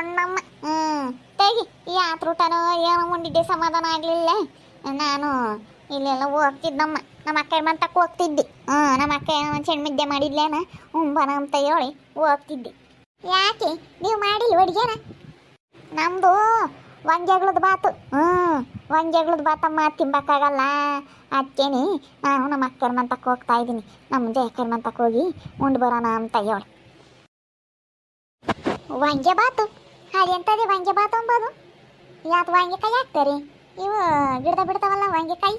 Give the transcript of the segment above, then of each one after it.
ಕೊಂಡಮ್ಮ ಹ್ಮ್. ತೆಗಿ ಯಾತ್ರ ಊಟನೋ ಏನೋ ಉಂಡಿದ್ದೆ, ಸಮಾಧಾನ ಆಗಲಿಲ್ಲ. ನಾನು ಇಲ್ಲೆಲ್ಲ ಹೋಗ್ತಿದ್ದಮ್ಮ. ನಮ್ಮ ಅಕ್ಕ ಮಂತಕ್ಕೆ ಹೋಗ್ತಿದ್ದೆ. ಹ್ಮ್, ನಮ್ಮ ಅಕ್ಕ ಒಂದು ಸಣ್ಣ ಮಾಡಿದ್ಲೇನ? ಉಂಬನ ಅಂತ ಹೇಳಿ ಹೋಗ್ತಿದ್ದೆ. ಯಾಕೆ? ನೀವು ಮಾಡಿಲ್ಲ ಅಡುಗೆನ? ನಮ್ಮದು ವಂಗ್ಯಗಳದ ಬಾತು. ಹ್ಞೂ ವಂಗ್ಯಗಳದ ಬಾತಮ್ಮ ತಿಂಬಕ್ಕಾಗಲ್ಲ ಅದಕ್ಕೇನೆ ನಾನು ನಮ್ಮ ಅಕ್ಕರ ಮಂತಕ್ಕೆ ಹೋಗ್ತಾ ಇದ್ದೀನಿ. ನಮ್ಮ ಜಯಕ್ಕರ ಮಂತಕ್ಕೆ ಹೋಗಿ ಉಂಡು ಬರೋಣ ಅಂತ ಹೇಳಿ. ವಂಗೆ ಬಾತು? ಅದೆಂತದೆ ವಾಂಗಿ ಬಾತು ಅಂಬೋದು. ಯಾತು ವಾಂಗಿಕಾಯಿ ಹಾಕ್ತಾರೆ? ಇವು ಗಿಡದ ಬಿಡ್ತಾವಲ್ಲ ವಾಂಗಿಕಾಯಿ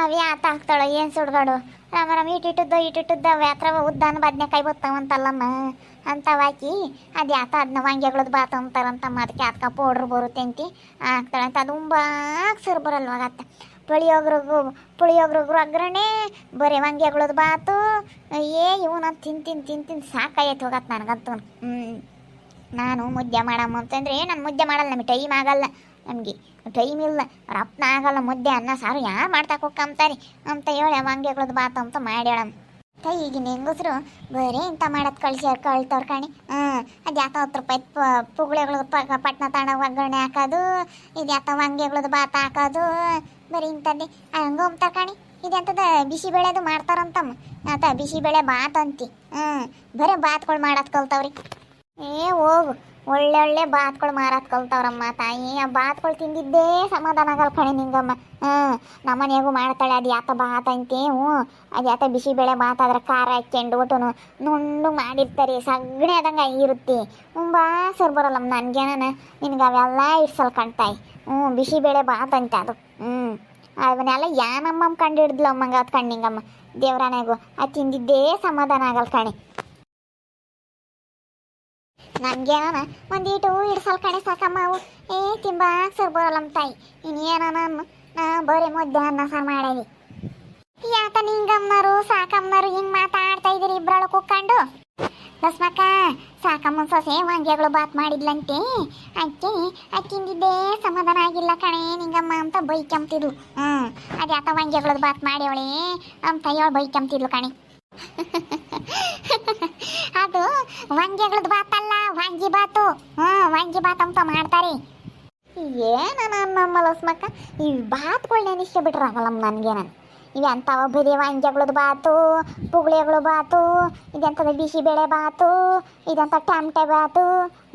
ಅವು ಯಾತ ಹಾಕ್ತಾಳೋ, ಏನು ಸುಡ್ಗಾಡು ರಾಮ ರಾಮ ಇಟ್ಟಿಟ್ಟದ್ದು ಇಟ್ಟಿಟ್ಟದ್ದು ಅವು ಯಾತ್ರ ಉದ್ದಾನ ಬದ್ನೆಕಾಯಿ ಬತ್ತಾವಂತಲ್ಲಮ್ಮ. ಅಂಥವು ಹಾಕಿ ಅದು ಯಾತ ಅದನ್ನ ವಾಂಗ್ಯಗಳದ್ದು ಬಾತು ಅಂತಾರಂತಮ್ಮ ಅದಕ್ಕೆ ಅದಕ್ಕೆ ಪೌಡ್ರ್ ಬರುತ್ತೆ ಅಂತಿ ಹಾಕ್ತಾಳೆ ಅಂತ ಅದು ಉಂಬಾಗ ಸರ್ ಬರಲ್ವಾಗತ್ತೆ ಪುಳಿಯೋಗ್ರಿಗೂ ಪುಳಿಯೋಗ್ರಿಗೂ ಒಗ್ಗರಣೆ ಬರೀ ವಾಂಗ್ಯಗಳದ್ದು ಬಾತು. ಏ ಇವನ ತಿನ್ ತಿನ್ ತಿನ್ ತಿನ್ ಸಾಕಾಯ್ತು ಹೋಗತ್ತೆ ನನಗಂತೂ ಹ್ಞೂ ನಾನು ಮುದ್ದೆ ಮಾಡಮ್ಮ ಅಂತಂದ್ರೆ ನಾನು ಮುದ್ದೆ ಮಾಡಲ್ಲ ನಮಗೆ ಟೈಮ್ ಆಗಲ್ಲ. ನಮಗೆ ಟೈಮ್ ಇಲ್ಲ. ರಪ್ನ ಆಗಲ್ಲ ಮುದ್ದೆ ಅನ್ನ ಸಾರು ಯಾರು ಮಾಡ್ತಾಕ ಹೋಗ್ಕಂತಾರೆ ಅಂತ ಹೇಳಿ ವಂಗೆಗಳದ್ದು ಬಾತ ಅಂತ ಮಾಡ್ಯಾಳಮ್ಮ ಕೈ ಈಗಿನ ಹೆಂಗಸರು ಬರೀ ಇಂಥ ಮಾಡೋದು ಕಳ್ಸ್ಯಾರ ಕಳ್ತವ್ರ ಕಾಣಿ. ಹಾಂ, ಅದು ಯಾಕೋ ಹತ್ತು ರೂಪಾಯಿ ಪುಗಳೆಗಳು ಪಟ್ನ ತಾಣ ಒಗ್ಗರಣೆ ಹಾಕೋದು, ಇದು ಯಾಕೋ ವಂಗೆಗಳದ್ದು ಬಾತ ಹಾಕೋದು, ಬರೀ ಇಂಥದ್ದೇ. ಹಂಗೆ ಹೋಗ್ತಾರ ಇದೆಂಥದ್ದು ಇದೆಂತದ ಬಿಸಿಬೇಳೆದು ಮಾಡ್ತಾರಂತಮ್ಮ. ಆತ ಬಿಸಿಬೇಳೆ ಬಾತ್ ಅಂತಿ. ಹ್ಞೂ ಬರೀ ಬಾತ್ಗಳು ಮಾಡೋದು ಕಲ್ತವ್ರಿ. ಏ, ಹೋಗು. ಒಳ್ಳೆ ಒಳ್ಳೆ ಬಾತ್ಗಳು ಮಾರಾತ್ ಕಲ್ತವ್ರಮ್ಮ ತಾಯಿ. ಆ ಬಾತ್ಗಳು ತಿಂದಿದ್ದೇ ಸಮಾಧಾನ ಆಗಲ್ಲ ಕಣೆ ನಿಂಗಮ್ಮ. ಹ್ಞೂ. ನಮ್ಮನೆಗೂ ಮಾಡ್ತಾಳೆ ಅದು ಯಾತ ಬಾತ್ ಅಂತೆ, ಹ್ಞೂ. ಅದು ಯಾತ ಬಿಸಿಬೇಳೆ ಬಾತ್ ಆದ್ರೆ ಖಾರ ಹಾಕ್ಕೊಂಡು ನುಣ್ಣು ಮಾಡಿರ್ತಾರೆ, ಸಗಣಿ ಆದಂಗೆ ಇರುತ್ತೆ ತುಂಬಾ ಸರ್ ಬರಲ್ಲಮ್ಮ ನನಗೇನ ನಿನ್ಗೆ ಅವೆಲ್ಲ ಇಡ್ಸಲ್ ಕಣ್ತಾಯಿ ಹ್ಞೂ ಬಿಸಿಬೇಳೆ ಬಾತ್ ಅಂತ ಅದು. ಹ್ಞೂ. ಅವನ್ನೆಲ್ಲ ಯಾನಮ್ಮ ಕಂಡು ಹಿಡ್ದಲಮ್ಮಂಗೆ ಅದು ಅದು ಕಣ್ಣಿಂಗಮ್ಮ ದೇವ್ರಾನೆಗೂ ಅದು ತಿಂದಿದ್ದೇ ಸಮಾಧಾನ ಆಗಲ್ಲ ಕಣೆ. ನನ್ಗೇನ ಒಂದೀಟು ಇಡ್ಸಲ್ ಕಣೆ ಸಾಕಮ್ಮ ಅವು. ಏ, ತಿಂಬಾಕ್ ಸರ್ ಬರಲ್ಲಮ್ಮ ತಾಯಿ. ಇನ್ನೇನ ನಮ್ಮ ನಾ ಬರೀ ಮುದ್ದೆ ಅನ್ನ ಸಾರು ಮಾಡೇವಿ ಯಾತ ನಿಂಗಮ್ಮರು ಸಾಕಮ್ಮನರು ಹಿಂಗ್ ಮಾತಾಡ್ತಾ ಇದೀರಿ ಇಬ್ರೊಳ ಕುಕ್ಕೊಂಡು ಲಸ್ಮಕ್ಕ ಸಾಕಮ್ಮನ ಸೊಸೆ ವಾಂಗ್ಯಗಳು ಬಾತ್ ಮಾಡಿದ್ಲಂತೆ. ಅಕ್ಕಿ, ಅಕ್ಕಿಂದಿದ್ದೇ ಸಮಾಧಾನ ಆಗಿಲ್ಲ ಕಣೆ ನಿಂಗಮ್ಮ ಅಂತ ಬೈಕಂತಿದ್ಲು ಹ್ಞೂ ಅದ್ಯಾತ ವಾಂಗ್ಯಗಳದ್ದು ಬಾತ್ ಮಾಡ್ಯವಳೆ ಅಂತ ಹೇಳಿ ಬೈಕಂತಿದ್ಲು ಕಣೆ. ಅದು ವಂಗ್ಯಗಳದ್ದು ಬಾತಲ್ಲ ವಾಂಗಿ ಬಾತು ಹ್ಞೂ ವಾಂಗಿ ಬಾತ್ ಅಂತ ಮಾಡ್ತಾರೆ ಏನ ನಮ್ಮ ಲಸ್ಮಕ್ಕ ಈ ಬಾತ್ಗಳನ್ನ ಇಷ್ಟ ಬಿಟ್ರಾಗಲ್ಲಮ್ಮ ನನಗೆ ನಾನು. ಇವೆ ಅಂಥವ ಬರೀ ವಾಂಗ್ಯಗಳದ್ದು ಬಾತು ಪುಗಳೆಗಳು ಬಾತು ಇದೆಂಥದ್ದು ಬಿಸಿ ಬೇಳೆ ಬಾತು, ಇದೆಂಥ ಟಮಟೆ ಬಾತು,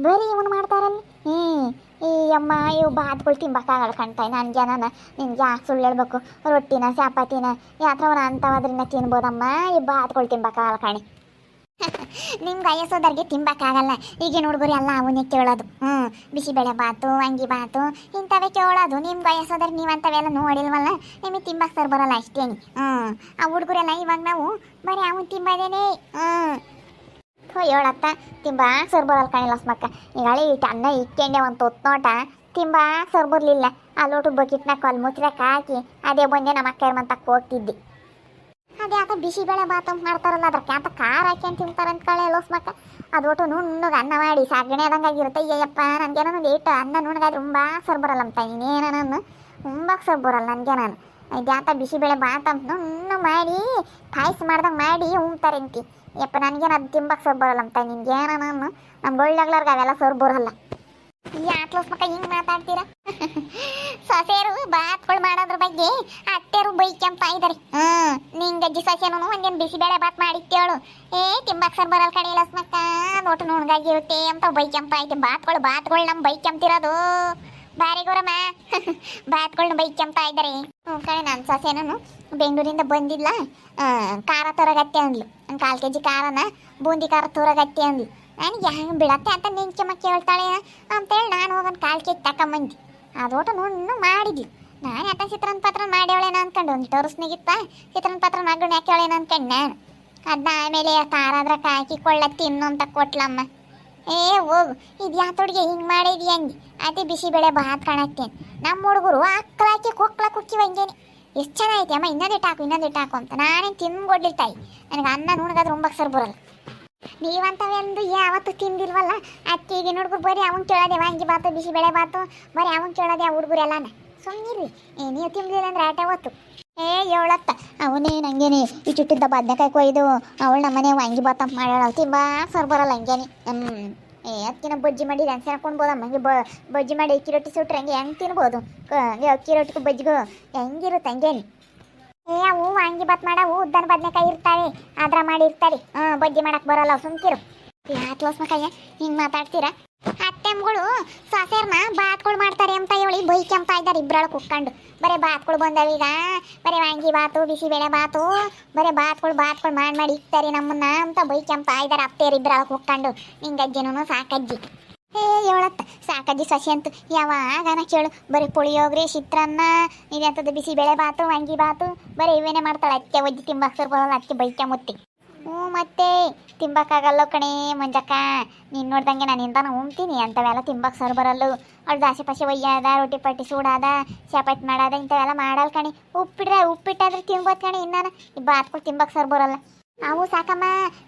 ಬರೀ ಇವನು ಮಾಡ್ತಾರಲ್ಲ? ಹ್ಞೂ ಈ ಅಮ್ಮ ಇವು ಬಾತ್ಗಳು ತಿಂಬಕ್ಕಾಗಲ್ಲ ಕಣ್ತಾಯಿ ನನಗೆ ನಾನು ನಿನ್ಗೆ ಯಾಕೆ ಸುಳ್ಳು ಹೇಳ್ಬೇಕು? ರೊಟ್ಟಿನ, ಚಪಾತಿನ ಅಂಥವು ಅದರಿಂದ ತಿನ್ಬೋದಮ್ಮ? ಈ ಬಾತ್ಗಳು ತಿಂಬಕ್ಕಾಗಲ್ಲ ಕಣೆ. ನಿಮ್ಗೆ ವಯಸ್ಸೋದವ್ರಿಗೆ ತಿಂಬಕ್ಕಾಗಲ್ಲ ಈಗ ಹುಡುಗರು ಎಲ್ಲ ಅವನ್ನೇ ಕೇಳೋದು. ಹ್ಞೂ ಬಿಸಿಬೇಳೆ ಬಾತು, ಅಂಗಿ ಬಾತು, ಇಂಥವೇ ಕೇಳೋದು. ನಿಮ್ಮ ವಯಸ್ಸೋದ್ರಿಗೆ ನೀವು ಅಂಥವೆಲ್ಲ ನೋಡಿಲ್ವಲ್ಲ? ನಿಮಗೆ ತಿಂಬಕ್ಕೆ ಸರ್ ಬರಲ್ಲ ಅಷ್ಟೇನಿ ಹ್ಞೂ ಆ ಹುಡುಗರೆಲ್ಲ ಇವಾಗ ನಾವು ಬರೀ ಅವನು ತಿಂಬದೇನೆ ಹ್ಞೂ ಹೋ ಹೇಳತ್ತ ತಿಂಬಾ ಸರ್ ಬರಲ್ಲ ಕಣಿಲ್ಲ ಸ್ಮಕ್ಕ ಈಗ ಹಳೆ ಇಟ್ಟು ಅನ್ನ ಇಟ್ಕೊಂಡೆ ಒಂದು ತೊತ್ನೋಟ ತಿಂಬಾ ಸರ್ ಬರಲಿಲ್ಲ. ಆ ಲೋಟು ಬಕಿಟ್ನ ಕಲ್ ಮುಚ್ರಕ್ಕೆ ಹಾಕಿ, ಅದೇ ಬಂದೆ ನಮ್ಮ ಅಕ್ಕ ಇರ್ಮಂತಕ್ಕೆ ಹೋಗ್ತಿದ್ದೆ. ಅದೇ ಬಿಸಿ ಬಿಸಿಬೇಳೆ ಬಾತ್ ಅಂತ ಮಾಡ್ತಾರಲ್ಲ ಅದ್ರ ಕ್ಯಾಂತ ಖಾರ ಹಾಕಿ ಅಂತ ತಿಂತಾರೆ ಅಂತ ಕಳೆ ಲೋಸ್ಮಕ್ಕ ಅದು ಒಟ್ಟು ನುಣ್ಣಗೆ ಅನ್ನ ಮಾಡಿ ಸಾಗಣೆ ಆದಂಗೆ ಆಗಿರುತ್ತೆ. ಅಯ್ಯಪ್ಪ ನನಗೆ ಒಂದು ಲೇಟ್ ಅನ್ನ ನುಣ್ಣಗಾದ್ರೆ ತುಂಬ ಸರ್ ಬರಲ್ಲ ಅಂತ ಇನ್ನೇನ ನಾನು ತುಂಬ ಸರ್ ಬರಲ್ಲ ನನಗೆ ನಾನು ಇದ್ಯಾತ ಬಿಸಿಬೇಳೆ ಬಾತ್ ಅಂತ ನುಣ್ಣು ಮಾಡಿ ಪಾಯಸ ಮಾಡ್ದಂಗೆ ಮಾಡಿ ಉಣ್ತಾರೆ ಅಂತಿ ಯಪ್ಪ ನನಗೇನು ಅದು ತಿಂಬಕ್ಕೆ ಸರ್ ಬರಲ್ಲ ಅಂತ ನಿನ್ಗೇನ ನಾನು ನಮ್ಮ ಒಳ್ಳಾಗ್ಲಾರ್ಗೆ ಅವೆಲ್ಲ ಸರ್ ಬರಲ್ಲ. ಯಾಕೆ ಮಕ್ಕ ಹಿಂಗೆ ಮಾತಾಡ್ತೀರಾ? ಸೊಸೆಯರು ಬಾತ್ಗಳು ಮಾಡೋದ್ರ ಬಗ್ಗೆ ಅತ್ತೆರು ಬೈಕಂತ ಇದಾರೆ. ಹ್ಮ್, ನಿಂಗ ಅಜ್ಜಿ ಸೊಸೆನು ಒಂದೇನು ಬಿಸಿಬೇಳೆ ಬಾತ್ ಮಾಡಿತ್ತೇಳು. ಏ, ತಿಂಬಾಕ್ಸರ್ ಬರಲ್ ಕಡೆ ಲಸ್ಮಕ್ಕ ನೋಟು ನುಣ್ಗಾಗಿರುತ್ತೆ ಅಂತ ಬೈಕಂತ ಐತೆ ಬಾತ್ಗಳು ಬಾತ್ಗಳು ನಮ್ಮ ಬೈಕಂತಿರೋದು ಬಾರಿ ಗುರಮ್ಮ. ಬಾತ್ಗಳ್ನ ಬೈಕಂತ ಇದ್ದಾರೆ ಕಣೆ ನನ್ನ ಸೊಸೆನೂ ಬೆಂಗಳೂರಿಂದ ಬಂದಿಲ್ಲ ಖಾರ ತರಗತ್ತೆ ಅಂದ್ಲು. ಕಾಲು ಕೆ ಜಿ ಖಾರನ ಬೂಂದಿ ಖಾರ ತರಗತ್ತೆ ಅಂದ್ಲು. ನನಗೆ ಹೆಂಗೆ ಬಿಡತ್ತೆ ಅಂತ ನಿಂಚಮ್ಮ ಕೇಳ್ತಾಳೆ ಅಂತೇಳಿ ನಾನು ಹೋಗೋದು ಕಾಲು ಕೆಜಿ ಜಿ ತಗೊಂಬಂದು ಅದೋಟ ನುಣ್ಣು ಮಾಡಿದ್ಲು. ನಾನು ಯಾತ ಚಿತ್ರನ ಪತ್ರ ಮಾಡ್ಯವಳೇನ ಅನ್ಕೊಂಡು. ಒಂದು ಟೋರ್ಸ್ನಾಗಿತ್ತ ಚಿತ್ರನ ಪತ್ರ ಮಗನ ಯಾಕೆ ಅನ್ಕೊಂಡು ನಾನು. ಅದನ್ನ ಆಮೇಲೆ ತಾರಾದ್ರ ಕಾಕಿ ತಿನ್ನು ಅಂತ ಕೊಟ್ಲಮ್ಮ. ಏ, ಹೋಗು. ಇದು ಯಾತೊಡ್ಗೆ ಹಿಂಗೆ ಮಾಡಿದ್ಯ ಹಂಗೆ ಅತಿ ಬಿಸಿ ಬೆಳೆ ಬಾತ್ ಕಾಣತ್ತೇನೆ ನಮ್ಮ ಹುಡುಗರು ಅಕ್ಕಲಾಕಿ ಕೊಕ್ಕಳ ಕುಕ್ಕಿ ಹಂಗೇನೆ ಎಷ್ಟು ಚೆನ್ನಾಗೈತೆ ಅಮ್ಮ, ಇನ್ನೊಂದಿಟ್ಟು ಹಾಕು ಇನ್ನೊಂದಿಟ್ಟು ಹಾಕು ಅಂತ. ನಾನೇನು ತಿನ್ಕೊಡ್ಲಿರ್ತಾಯಿ ನನಗೆ ಅನ್ನ ನುಣ್ಗಾದ್ರೆ ಒಂಬಕ್ಕೆ ಸರ್ ಬರಲ್ಲ. ನೀವಂತವೆಂದು ಯಾವತ್ತು ತಿಂದಿಲ್ವಲ್ಲ? ಅತ್ತಿಗೆ ಹುಡುಗರು ಬರೀ ಅವನ್ ಕೇಳೋದೆ, ವಾಂಗಿ ಬಾತು ಬಿಸಿಬೇಳೆ ಬಾತು, ಬರೀ ಅವನ್ ಕೇಳೋದೆ ಆ ಹುಡುಗರೆಲ್ಲಾನ ಸುಮ್ಮನಿರಿ ಏ, ನೀವು ತಿಂದಿಲ್ಲ ಅಂದ್ರೆ ಆಟ ಹೊತ್ತು ಏ ಹೇಳತ್ತ ಅವನೇ ನಂಗೇನೆ ಈ ಚುಟ್ಟಿದ್ದ ಬದನೆಕಾಯಿ ಕೊಯ್ದು ಅವಳು ನಮ್ಮನೆ ವಾಂಗಿ ಬಾತ ಮಾಡ್ಯಾಳ ತಿಂಬಾ ಸರ್ ಬರಲ್ಲ ಹಂಗೇನೆ. ಹ್ಞೂ ಏ, ಅಕ್ಕಿನ ಬಜ್ಜಿ ಮಾಡಿ ಡ್ಯಾನ್ಸ್ ಹಾಕೊಂಡ್ಬೋದಮ್ಮ ಹಂಗೆ ಬ, ಬಜ್ಜಿ ಮಾಡಿ ಅಕ್ಕಿ ರೊಟ್ಟಿ ಸುಟ್ರೆ ಹಂಗೆ ಹೆಂಗೆ ತಿನ್ಬೋದು? ಹಂಗೆ ಅಕ್ಕಿ ರೊಟ್ಟಿಗೂ ಬಜ್ಜಿಗೂ ಹೆಂಗಿರುತ್ತೆ ಹಂಗೇನು. ಏ ಅವು ವಾಂಗಿ ಬಾತ್ ಮಾಡವು ಉದ್ದನ ಬದನೆಕಾಯಿ ಇರ್ತಾವೆ. ಅದ್ರ ಮಾಡಿರ್ತಾರೆ ಹಾ, ಬಜ್ಜಿ ಮಾಡಕ್ ಬರಲ್ಲ, ಸುಮ್ಕಿರು. ಯಾತ್ಲೋಸ್ಮಕಯ್ಯ ಹಿಂಗೆ ಮಾತಾಡ್ತೀರಾ? ಅತ್ತೆಮ್ಗಳು ಸೊಸೆರ್ನ ಬಾತ್ಗಳು ಮಾಡ್ತಾರೆ ಅಂತ ಹೇಳಿ ಬೈಕೆಂತ ಇದ್ದಾರೆ ಇಬ್ರಾಳ ಕುಕ್ಕೊಂಡು. ಬರೀ ಬಾತ್ಗಳು ಬಂದವೀಗ ಬರೇ ವಾಂಗಿ ಬಾತು, ಬಿಸಿಬೇಳೆ ಬಾತು, ಬರೀ ಬಾತ್ಗಳು ಬಾತ್ಗಳು ಮಾಡಿ ಮಾಡಿ ಇಕ್ತಾರೆ ನಮ್ಮನ್ನ ಅಂತ ಬೈಕೆಂತ ಇದ್ದಾರೆ ಅತ್ತೆಯರು ಇಬ್ರಾಳ ಕುಕ್ಕೊಂಡು. ನಿಂಗಜ್ಜಿನೂ ಸಾಕಜ್ಜಿ. ಏ ಹೇಳತ್ತ ಸಾಕಜ್ಜಿ ಸಸಿ ಅಂತ ಯಾವಾಗನ ಕೇಳು. ಬರೀ ಪುಳಿಯೋಗ್ರಿ ಚಿತ್ರಾನ್ನ ಬಿಸಿ ಬೇಳೆ ಬಾತು ವಾಂಗಿ ಬಾತು, ಬರೀ ಇವೇನೆ ಮಾಡ್ತಾಳೆ. ಅತ್ತೆ ಒಜ್ಜಿ ತಿಂಬಾಕ್ಸರ್ ಬರೋಲ್ಲ ಅತ್ತೆ ಬೈಕೆ ಮುತ್ತಿ. ಹ್ಞೂ ಮತ್ತೆ, ತಿಂಬಕ್ಕಾಗಲ್ಲ ಕಣೇ ಮಂಜಕ್ಕ. ನೀನು ನೋಡ್ದಂಗೆ ನಾನು ಇಂತಾನ ಉಣ್ತೀನಿ, ಅಂಥವೆಲ್ಲ ತಿಂಬಕ್ಕೆ ಸರ್ ಬರಲ್ಲು. ಅವ್ಳು ದಾಸೆ ಪಾಸೆ ಒಯ್ಯದ, ರೊಟ್ಟಿ ಪಟ್ಟಿ ಸೂಡಾದ, ಚಪಾತಿ ಮಾಡಾದ, ಇಂಥವೆಲ್ಲ ಮಾಡಲ್ಲ ಕಣಿ. ಉಪ್ಪಿಟ್ರೆ ಉಪ್ಪಿಟ್ಟಾದ್ರೆ ತಿನ್ಬೋದು ಕಣಿ ಇನ್ನಾನ. ಈ ಬಾತ್ಗಳು ತಿಂಬಕ್ಕೆ ಸರ್ ಬರಲ್ಲ. ಅವು ಸಾಕಮ್ಮ,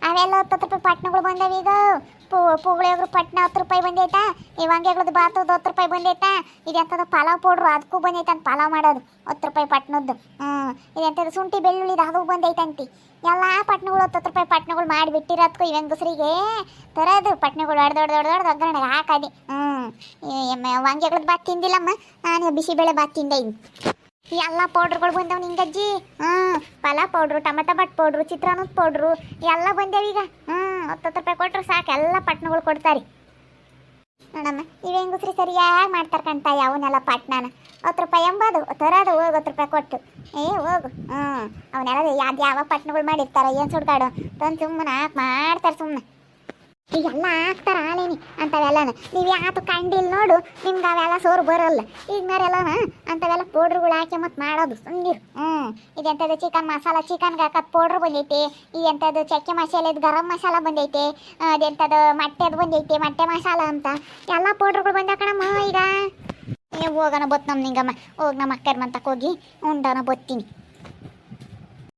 ಅವೆಲ್ಲ ಹತ್ತು ರೂಪಾಯಿ ಪಟ್ನಗಳು ಬಂದವ ಈಗ. ಪು ಪುಗಳಿಯೋಗ್ರು ಪಟ್ನ ಹತ್ತು ರೂಪಾಯಿ ಬಂದೈತಾ, ಈ ಬಾತದ ಬಾತು ಹತ್ತು ರೂಪಾಯಿ ಬಂದೈತಾ. ಇದೆಂಥದ್ದು ಪಲಾವ್ ಪೌಡ್ರು, ಅದಕ್ಕೂ ಬಂದೈತೆ ಪಲಾವ್ ಮಾಡೋದು, ಹತ್ತು ರೂಪಾಯಿ ಪಟ್ನದ್ದು ಹ್ಞೂ ಇದೆಂಥದ್ದು ಶುಂಠಿ ಬೆಳ್ಳುಳ್ಳಿದು, ಅದು ಬಂದೈತಂತಿ ಎಲ್ಲ ಪಟ್ನಗಳು ಹತ್ತು ರೂಪಾಯಿ ಪಟ್ನಗಳು ಮಾಡಿಬಿಟ್ಟಿರೋದ್ಕು ಇವಂಗಸ್ರಿಗೆ ತರೋದು ಪಟ್ನಗಳು ದೊಡ್ಡ ದೊಡ್ಡ ದೊಡ್ಡ ದೊಡ್ಡ ಒಗ್ಗರಣೆಗೆ ಹಾಕದೆ. ಹ್ಞೂ ವಾಂಗ್ಯಗಳದ್ದು ಬಾತ್ ತಿಂದಿಲ್ಲಮ್ಮ. ನಾನು ಬಿಸಿಬೇಳೆ ಬಾತ್ ತಿಂದೆ. ಎಲ್ಲ ಪೌಡ್ರ್ಗಳು ಬಂದವು ನಿಂಗಜ್ಜಿ ಹ್ಞೂ ಪಲಾ ಪೌಡ್ರು, ಟಮಟ ಬಟ್ ಪೌಡ್ರು, ಚಿತ್ರಾನ್ನದ ಪೌಡ್ರು, ಎಲ್ಲ ಬಂದೇವು ಈಗ. ಹ್ಞೂ ಹತ್ತು ರೂಪಾಯಿ ಕೊಟ್ಟರು ಸಾಕು, ಎಲ್ಲ ಪಟ್ನಗಳು ಕೊಡ್ತಾರೆ. ನೋಡಮ್ಮ, ಇವ ಹೆಂಗಸ್ರಿ ಸರಿಯಾಗಿ ಮಾಡ್ತಾರೆ ಕಂತ ಅವನ್ನೆಲ್ಲ ಪಟ್ನಾನ ಹತ್ತು ರೂಪಾಯಿ ಎಂಬದು, ತರೋದು, ಹೋಗು, ಹತ್ತು ರೂಪಾಯಿ ಕೊಟ್ಟು. ಏ, ಹೋಗು. ಹ್ಞೂ, ಅವನ್ನೆಲ್ಲ ಯಾವ್ದು ಯಾವ ಪಟ್ನಗಳು ಮಾಡಿರ್ತಾರೆ, ಏನು ಸುಡ್ಗಾಡು. ತಂದು ಸುಮ್ಮನೆ ಹಾಕಿ, ಮಾಡ್ತಾರೆ ಸುಮ್ಮನೆ. ಈಗೆಲ್ಲ ಹಾಕ್ತಾರ ಆಲೇನಿ ಅಂಥವೆಲ್ಲನ ನೀವು ಯಾತು ಕಂಡಿಲ್ ನೋಡು ನಿಮ್ಗೆ ಅವೆಲ್ಲ ಸೋರು ಬರಲ್ಲ. ಈಗ ಅಂತವೆಲ್ಲ ಅಂಥವೆಲ್ಲ ಪೌಡ್ರುಗಳು ಹಾಕಿ ಮತ್ತೆ ಮಾಡೋದು ಸುಂದಿರು ಹ್ಞೂ ಇದೆಂಥದ್ದು ಚಿಕನ್ ಮಸಾಲ, ಚಿಕನ್ಗೆ ಹಾಕೋದು ಪೌಡ್ರ್ ಬಂದೈತಿ. ಈ ಎಂಥದ್ದು ಚಕ್ಕೆ ಮಸಾಲೆದು ಗರಂ ಮಸಾಲ ಬಂದೈತಿ. ಅದೆಂಥದ್ದು ಮೊಟ್ಟೆದು ಬಂದೈತಿ, ಮೊಟ್ಟೆ ಮಸಾಲ ಅಂತ. ಎಲ್ಲ ಪೌಡ್ರುಗಳು ಬಂದ ಕಣಮ್ಮ ಈಗ. ಹೋಗೋಣ ಬತ್ ನಮ್ಮ ನಿಂಗಮ್ಮ. ಹೋಗಿ ನಮ್ಮ ಅಕ್ಕರ ಮಂತಕ್ಕೆ ಹೋಗಿ, ಉಂಡನ ಬತ್ತೀನಿ.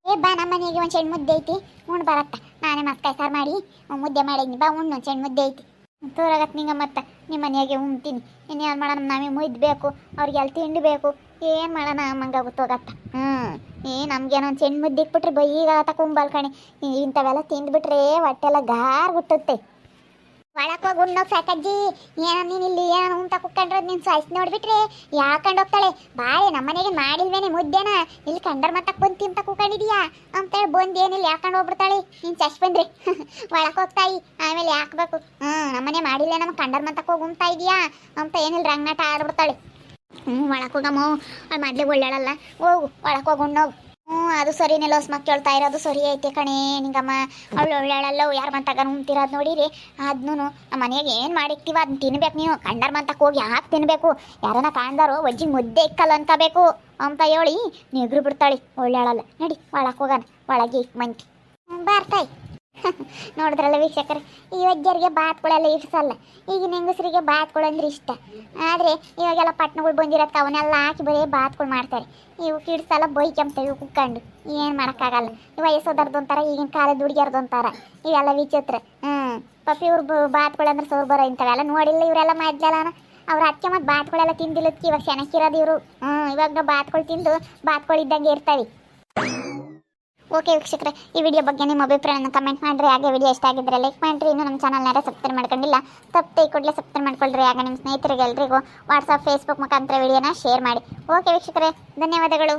ಏ, ಬಾ ನಮ್ಮ ಮನೆಗೆ ಒಂದು ಸಣ್ಣ ಮುದ್ದೆ ಐತಿ ಉಂಡು ಬರತ್ತ ನಾನೇ ಮಸ್ಕಾಯಿ ಸಾರು ಮಾಡಿ ಮುದ್ದೆ ಮಾಡೀನಿ ಬಾ, ಉಣ್ಣು ಸಣ್ಣ ಮುದ್ದೆ ಐತಿ. ತೋರಾಗತ್ತೆ ನಿಂಗ ಮತ್ತೆ ನಿಮ್ಮ ಮನೆಯಾಗೆ ಉಣ್ತೀನಿ. ಇನ್ನೇನು ಮಾಡೋಣ, ನಾವೇ ಮುದ್ದು ಬೇಕು, ಅವ್ರಿಗೆ ಅಲ್ಲಿ ತಿಂಡಿ ಬೇಕು, ಏನು ಮಾಡೋಣ ಅಮ್ಮಂಗೆ ಗೊತ್ತೋಗತ್ತ ಹ್ಞೂ ಏ, ನಮ್ಗೇನೋ ಒಂದು ಸಣ್ಣ ಮುದ್ದೆ ಇಟ್ಬಿಟ್ರೆ ಬೈಗಾತ ಕುಂಬಲ್ ಕಣೆ. ಇಂಥವೆಲ್ಲ ತಿಂದ್ಬಿಟ್ರೆ ಹೊಟ್ಟೆಲ್ಲ ಗಾರ್ ಹುಟ್ಟುತ್ತೆ. ಒಳಕ್ ಹೋಗಿ ಸಾಕಜ್ಜಿ. ಏನ ನೀನು ಇಲ್ಲಿ ಏನೋ ಉಂಟ ಕುಕ್ಕಂಡ್ರದ್ ನೀನ್ ಸಾಯ್ಸ್ ನೋಡ್ಬಿಟ್ರೆ ಯಾಕಂಡ್ ಹೋಗ್ತಾಳೆ ಬಾಳೆ ನಮ್ಮನೆಗೆ ಮಾಡಿಲ್ವೇನೆ ಮುದ್ದೆನ. ಇಲ್ಲಿ ಕಂಡರ್ ಮತ್ತಕ್ ಬಂದು ತಿಂತ ಕುಕ್ಕಂಡಿದೀಯಾ ಅಂತೇಳಿ ಬಂದು ಏನಿಲ್ಲ, ಯಾಕಂಡ್ ಹೋಗ್ಬಿಡ್ತಾಳೆ? ನೀನು ಚಶ್ ಬಂದ್ರೆ. ಒಳಕ್ ಹೋಗ್ತಾಯಿ. ಆಮೇಲೆ ಯಾಕಬೇಕು ಹ್ಮ್, ನಮ್ಮನೆ ಮಾಡಿಲ್ಲ ನಮ್ಮ ಕಂಡರ್ ಮತ್ತಕ್ ಹೋಗಿ ಉಣ್ತಾ ಇದೀಯಾ ಅಂತ ಏನಿಲ್ಲ, ರಂಗನಾಟ ಆಡ್ಬಿಡ್ತಾಳೆ. ಹ್ಞೂ ಒಳಕ್ ಹೋಗಮ್ಮ. ಮಾಡ್ಲಿ ಒಳ್ಳೆಳಲ್ಲ ಹೋಗು, ಒಳಕ್ ಹೋಗಿ ಉಣ್ಣೋಗು. ಅದು ಸರಿನೇ ಲೋಸ್ ಮಕ್ ಕೇಳ್ತಾ ಇರೋದು ಸರಿ ಐತೆ ಕಣೇ ನಿಂಗಮ್ಮ. ಅವಳು ಒಳ್ಳೆಳಲ್ಲ ಯಾರು ಮಂತಾಗ ಉಣ್ತಿರೋದು ನೋಡಿರಿ. ಅದ್ನು ನಮ್ಮ ಮನೆಗೆ ಏನು ಮಾಡಿಕ್ತೀವ ಅದನ್ನ ತಿನ್ಬೇಕು ನೀವು. ಕಂಡರ್ ಮಂತಕ್ಕೆ ಹೋಗಿ ಯಾಕೆ ತಿನ್ಬೇಕು? ಯಾರನ್ನ ಕಾಣ್ದಾರೋ ಒಜ್ಜಿ ಮುದ್ದೆ ಇಕ್ಕಲ್ಲ ಅನ್ಕೋಬೇಕು. ಅಂತ ಹೇಳಿ ನಿಗ್ರು ಬಿಡ್ತಾಳೆ ಒಳ್ಳೆಳಲ್ಲ ನಡಿ, ಒಳಕ್ ಹೋಗೋಣ, ಒಳಗೆ ಮಂತಿ ಬರ್ತಾಯಿ. ನೋಡಿದ್ರಲ್ಲ ವೀಕ್ಷಕರೇ, ಈ ವಜ್ಜರಿಗೆ ಬಾತ್ಗಳೆಲ್ಲ ಇಡ್ಸಲ್ಲ ಈಗಿನ ಹೆಂಗಸರಿಗೆ ಬಾತ್ಗಳು ಅಂದ್ರೆ ಇಷ್ಟ. ಆದರೆ ಇವಾಗೆಲ್ಲ ಪಟ್ನಗಳು ಬಂದಿರತ್ತೆ, ಅವನ್ನೆಲ್ಲ ಹಾಕಿ ಬರೀ ಬಾತ್ಗಳು ಮಾಡ್ತಾರೆ. ಇವು ಕಿಡ್ಸಲ್ಲ ಇವು ಕುಕ್ಕಂಡು ಏನು ಮಾಡೋಕ್ಕಾಗಲ್ಲ. ವಯಸ್ಸೋದರ್ದು ಒಂಥರ, ಈಗಿನ ಕಾಲದ ಹುಡುಗಿಯರ್ದು ಒಂಥರ. ಇವೆಲ್ಲ ವಿಚಿತ್ರ. ಹ್ಞೂ ಪಪ್ಪಿ ಇವ್ರ ಬಾತ್ಗಳು ಅಂದ್ರೆ ಸೋರ್ ಬರೋ ಇಂಥವೆಲ್ಲ ನೋಡಿಲ್ಲ ಇವರೆಲ್ಲ ಮಾಡ್ಲಲ್ಲ ಅವ್ರ ಅಚ್ಚೆ ಮತ್ತು ಬಾತ್ಗಳೆಲ್ಲ ತಿಂದಿಲ್ಲದಕ್ಕೆ ಇವಾಗ ಚೆನ್ನಾಗಿರೋದು ಇವರು. ಹ್ಞೂ ಇವಾಗ ಬಾತ್ಗಳು ತಿಂದು, ಬಾತ್ಗಳು ಇದ್ದಂಗೆ ಇರ್ತಾವೆ. ಓಕೆ ವೀಕ್ಷಕರೇ, ಈ ವಿಡಿಯೋ ಬಗ್ಗೆ ನಿಮ್ಮ ಅಭಿಪ್ರಾಯವನ್ನು ಕಮೆಂಟ್ ಮಾಡಿದ್ರೆ ಹಾಗೆ ವಿಡಿಯೋ ಇಷ್ಟ ಆಗಿದ್ರೆ ಲೈಕ್ ಮಾಡಿರಿ. ಇನ್ನೂ ನಮ್ಮ ಚಾನಲ್ನಾರ ಸಬ್ಸ್ಕ್ರೈಬ್ ಮಾಡ್ಕೊಂಡಿಲ್ಲ ತಪ್ಪೇ ಈ ಕೂಡಲೇ ಸಬ್ಸ್ಕ್ರೈಬ್ ಮಾಡ್ಕೊಳ್ರಿ. ಆಗ ನಿಮ್ಮ ಸ್ನೇಹಿತರಿಗೆ ಎಲ್ರಿಗೂ ವಾಟ್ಸಪ್ ಫೇಸ್ಬುಕ್ ಮುಖಾಂತರ ವಿಡಿಯೋನ ಶೇರ್ ಮಾಡಿ. ಓಕೆ ವೀಕ್ಷಕರೇ, ಧನ್ಯವಾದಗಳು.